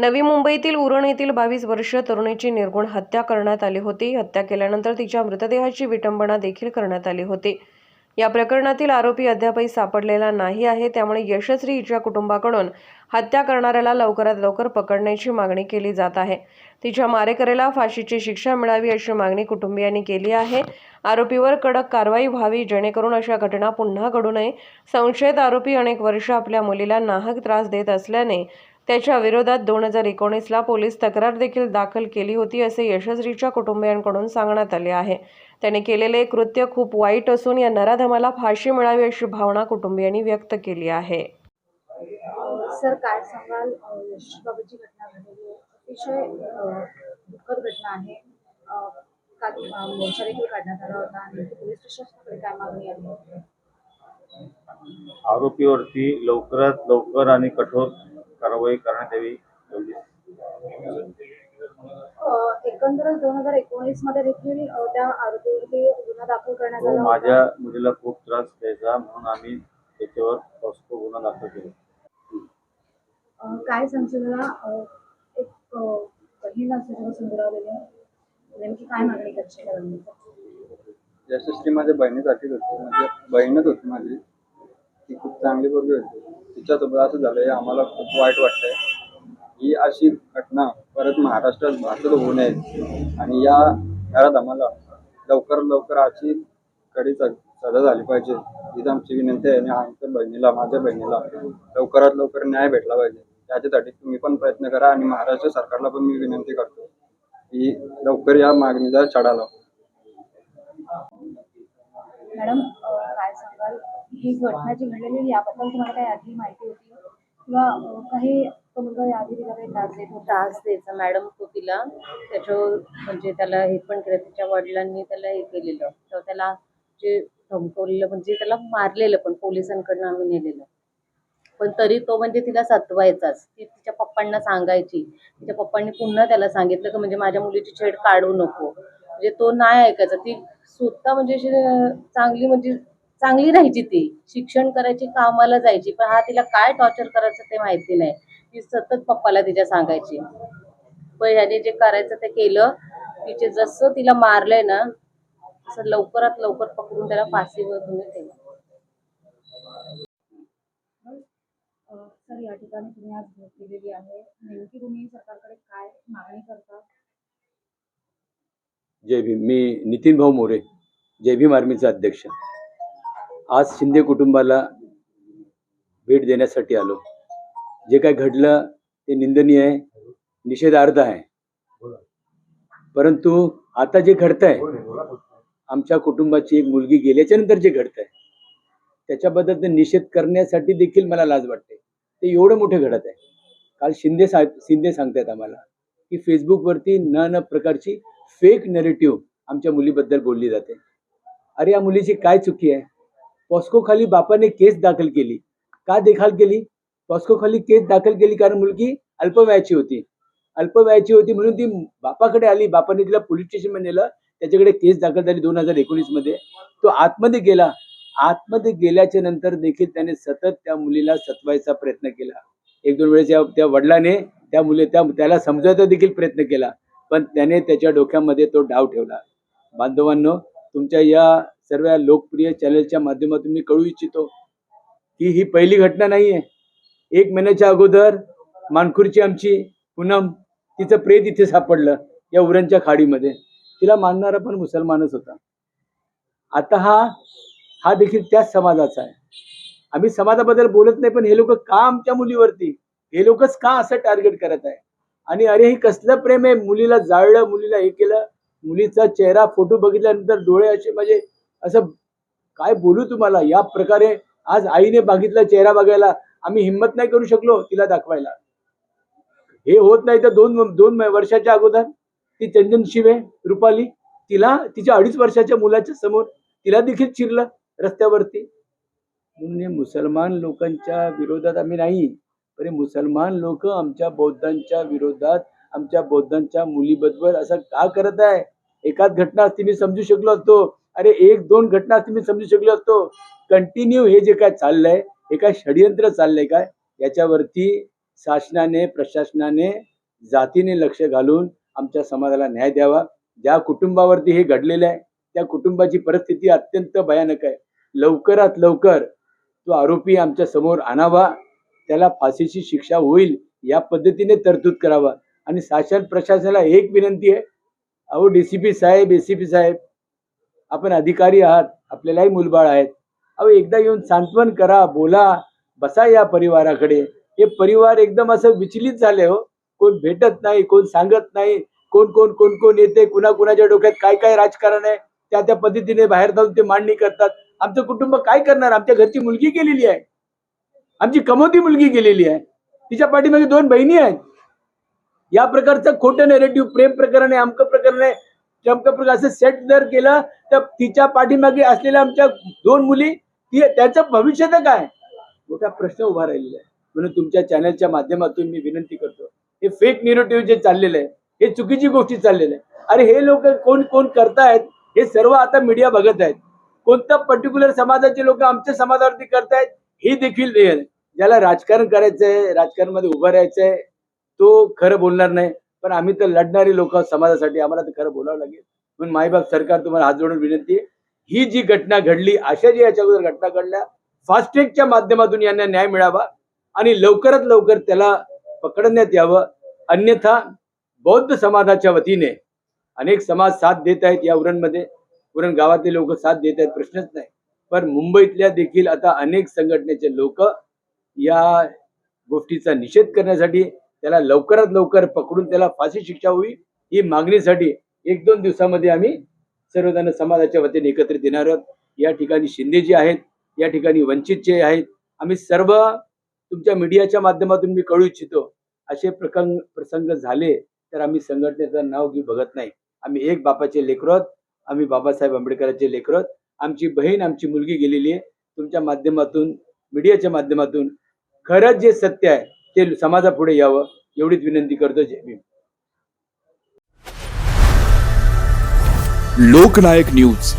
नवी मुंबईतील उरण येथील बावीस वर्षीय तरुणीची निर्गुण हत्या करण्यात आली होती. हत्या केल्यानंतर तिच्या मृतदेहाची विटंबना देखील करण्यात आली होती. या प्रकरणातील आरोपी अद्यापही सापडलेला नाही आहे. त्यामुळे यशस्वी हिच्या कुटुंबाकडून हत्या करणाऱ्याला लवकरात लवकर पकडण्याची मागणी केली जात आहे. तिच्या मारेकऱ्याला फाशीची शिक्षा मिळावी अशी मागणी कुटुंबियांनी केली आहे. आरोपीवर कडक कारवाई व्हावी जेणेकरून अशा घटना पुन्हा घडू नये. संशयित आरोपी अनेक वर्ष आपल्या मुलीला नाहक त्रास देत असल्याने त्याच्या विरोधात दोन हजार एकोणीसला पोलीस तक्रार देखील दाखल केली होती असे यशस्वीच्या कुटुंबियांकडून सांगण्यात आले आहे. त्याने केलेले कृत्य खूप वाईट असून या नराधमाला फाशी मिळावी अशी भावना कुटुंबियांनी व्यक्त केली आहे. सर काय सांगाल? अ, यशबाबतची घटना घडलेली आहे अतिशय दुःखद घटना आहे. काल मोर्चा देखील काढण्यात आला होता आणि पोलीस स्टेशनकडे काय मागणी आहे? आरोपीवरती लवकरात लवकर आणि कठोर कारवाई करण्यात यावी. एकंदरच दोन हजार एकोणीसमध्ये देखील त्या आरोपीवरती गुन्हा दाखल करण्यात आला माझ्या मुलीला खूप त्रास द्यायचा म्हणून आम्ही त्याच्यावर पॉस्को गुन्हा दाखल केला. काय सांगशील एक बहीण नेमकी काय मागणी करशील? यशस्वी माझ्या बहिणीसाठीच होती म्हणजे बहीणच होती माझी. ती खूप चांगली पोरगी होती. तिच्यासोबत असं झालंय आम्हाला खूप वाईट वाटतंय. ही अशी घटना परत महाराष्ट्रात भारतात होऊ नये. आणि या घरात आम्हाला लवकर लवकर अशी कडी सजा झाली पाहिजे. हीच आमची विनंती आहे. आणि आमच्या बहिणीला माझ्या बहिणीला लवकरात लवकर न्याय भेटला पाहिजे. त्याच्यासाठी तुम्ही पण प्रयत्न करा आणि महाराष्ट्र सरकारला पण मी विनंती करतो की लवकर या मागणीचा चढा लाव. मॅडम काय सांगाल? ही घटना जी घडलेली याबद्दल तुम्हाला काही आधी माहिती होती? किंवा काही तो मुलगा याआधी तिला काही त्रास देत होता? त्रास द्यायचा मॅडम तो तिला त्याच्यावर म्हणजे त्याला हे पण केलं तिच्या वडिलांनी त्याला हे केलेलं. तर त्याला जे धमकवलेलं म्हणजे त्याला मारलेलं पण पोलिसांकडनं आम्ही नेलेलं. पण तरी तो म्हणजे तिला सतवायचाच. ती तिच्या पप्पांना सांगायची. तिच्या पप्पांनी पुन्हा त्याला सांगितलं की म्हणजे माझ्या मुलीची छेड काढू नको. म्हणजे तो नाही ऐकायचा. ती स्वतः म्हणजे अशी चांगली म्हणजे चांगली राहायची ती. शिक्षण करायची कामाला जायची पण हा तिला काय टॉर्चर करायचं ते माहिती नाही. ती सतत पप्पाला तिच्या सांगायची. पण ह्याने जे करायचं ते केलं तिचे जसं तिला मारलंय ना तसं लवकरात लवकर पकडून त्याला फाशीवर तुम्ही सर या ठिकाणी तुम्ही आज भेट दिलेली आहे. नेमकी तुम्ही सरकारकडे काय मागणी करता? जय भीम. मी नितीन भाऊ मोरे जय भीम आर्मीचा अध्यक्ष. आज शिंदे कुटुंबाला भेट देण्यासाठी आलो. जे काय घडलं ते निंदनीय आहे निषेधार्थ आहे. परंतु आता जे घडत आहे आमच्या कुटुंबाची एक मुलगी गेल्याच्यानंतर जे घडत आहे त्याच्याबद्दल ते निषेध करण्यासाठी देखील मला लाज वाटते. ते एवढं मोठं घडत आहे. काल शिंदे सा शिंदे सांगतायत आम्हाला की फेसबुकवरती न न प्रकारची फेक नेरेटिव्ह आमच्या मुलीबद्दल बोलली जाते. अरे या मुलीची काय चुकी आहे? पॉस्को खाली बापाने केस दाखल केली. का देखभाल केली? पॉस्को खाली केस दाखल केली कारण मुलगी अल्पवयाची होती. अल्पवयाची होती म्हणून ती बापाकडे आली. बापाने तिला पोलीस स्टेशनमध्ये नेलं. त्याच्याकडे केस दाखल झाली दोन हजार एकोणीसमध्ये. तो आतमध्ये गेला. आतमध्ये गेल्याच्यानंतर देखील त्याने सतत त्या मुलीला सतवायचा प्रयत्न केला. एक दोन वेळेस त्या वडिलाने त्या मुली त्या त्याला समजायचा देखील प्रयत्न केला. पण त्याने त्याच्या डोक्यामध्ये तो डाव ठेवला. बांधवांनो तुमच्या या सर्व लोकप्रिय चॅनलच्या माध्यमातून मी कळू इच्छितो की ही पहिली घटना नाही आहे एक महिन्याच्या अगोदर मानखुरची आमची पूनम तिचं प्रेत इथे सापडलं या उरणच्या खाडीमध्ये. तिला मानणारा पण मुसलमानच होता. आता हा हा देखील त्याच समाजाचा आहे. आम्ही समाजाबद्दल बोलत नाही पण हे लोक का आमच्या मुलीवरती? हे लोकच का असं टार्गेट करत आहे? आणि अरे हे कसलं प्रेम आहे? मुलीला जाळलं मुलीला हे केलं मुलीचा चेहरा फोटो बघितल्यानंतर डोळे असे म्हणजे असं काय बोलू तुम्हाला? या प्रकारे आज आईने बघितला चेहरा बघायला. आम्ही हिंमत नाही करू शकलो तिला दाखवायला. हे होत नाही तर दोन दोन वर्षाच्या अगोदर ती चंदन शिवे रुपाली तिला तिच्या अडीच वर्षाच्या मुलाच्या समोर तिला देखील चिरलं रस्त्यावरती. म्हणजे मुसलमान लोकांच्या विरोधात आम्ही नाही पण मुसलमान लोक आमच्या बौद्धांच्या विरोधात आमच्या बौद्धांच्या मुलीबद्दल असं का करत आहे? एकाच घटना असती मी समजू शकलो असतो. अरे एक दोन घटना तुम्ही समजू शकलो असतो. कंटिन्यू हे जे काय चाललंय हे काय षडयंत्र चाललंय काय? याच्यावरती शासनाने प्रशासनाने जातीने लक्ष घालून आमच्या समाजाला न्याय द्यावा. ज्या कुटुंबावरती हे घडलेलं आहे त्या कुटुंबाची परिस्थिती अत्यंत भयानक आहे. लवकरात लवकर तो आरोपी आमच्यासमोर आणावा. त्याला फाशीची शिक्षा होईल या पद्धतीने तरतूद करावा. आणि शासन प्रशासनाला एक विनंती आहे. अहो डी सी पी साहेब ए सी पी साहेब आपण अधिकारी आहात आपल्यालाही मुलबाळ आहेत. अहो एकदा येऊन सांत्वन करा बोला बसा या परिवाराकडे. हे परिवार एकदम असं विचलित झाले हो. कोण भेटत नाही कोण सांगत नाही कोण कोण कोण कोण येते कुणा कुणाच्या डोक्यात काय काय राजकारण आहे त्या त्या पद्धतीने बाहेर जाऊन ते मांडणी करतात. आमचं कुटुंब काय करणार? आमच्या घरची मुलगी गेलेली आहे. आमची कमवती मुलगी गेलेली आहे. तिच्या पाठीमागे दोन बहिणी आहेत. या प्रकारचं खोटं नेरेटिव्ह प्रेम प्रकरण आहे अमकं प्रकरण आहे. चमकं असं सेट जर केलं तर तिच्या पाठीमागे असलेल्या आमच्या दोन मुली ती त्याचं भविष्य तर काय? मोठा प्रश्न उभा राहिलेला आहे. म्हणून तुमच्या चॅनलच्या माध्यमातून मी विनंती करतो हे फेक निरोटिव्ह जे चाललेलं आहे हे चुकीची गोष्टी चाललेल्या आहे अरे हे लोक कोण कोण करतायत हे सर्व आता मीडिया बघत आहेत. कोणत्या पर्टिक्युलर समाजाचे लोक आमच्या समाजावरती करतायत हे देखील ज्याला राजकारण करायचंय राजकारणामध्ये उभं राहायचंय तो खरं बोलणार नाही. पण आम्ही तर लढणारी लोक समाजासाठी. आम्हाला तर खरं बोलावं लागेल. म्हणून माईबाप सरकार तुम्हाला हात जोडून विनंती आहे. ही जी घटना घडली अशा जी याच्या अगोदर घटना घडल्या फास्टॅगच्या माध्यमातून यांना न्याय मिळावा आणि लवकरात लवकर त्याला पकडण्यात यावं. अन्यथा बौद्ध समाजाच्या वतीने अनेक समाज साथ देत आहेत या उरणमध्ये. उरण गावातले लोक साथ देत आहेत प्रश्नच नाही. पण मुंबईतल्या देखील आता अनेक संघटनेचे लोक या गोष्टीचा निषेध करण्यासाठी त्याला लवकरात लवकर पकडून त्याला फाशी शिक्षा होईल ही मागणीसाठी एक दोन दिवसामध्ये आम्ही सर्वजण समाजाच्या वतीने एकत्रित येणार आहोत. या ठिकाणी शिंदे जे आहेत या ठिकाणी वंचितचे आहेत. आम्ही सर्व तुमच्या मीडियाच्या माध्यमातून मी कळू इच्छितो असे प्रकंग प्रसंग झाले तर आम्ही संघटनेचं नाव घेऊ बघत नाही. आम्ही एक बापाचे लेकरोत आहोत. आम्ही बाबासाहेब आंबेडकरांचे लेकरोत आमची बहीण आमची मुलगी गेलेली आहे. तुमच्या माध्यमातून मीडियाच्या माध्यमातून खरंच जे सत्य आहे ते समाजापुढे यावं एवढीच विनंती करतो जय भीम. लोकनायक न्यूज.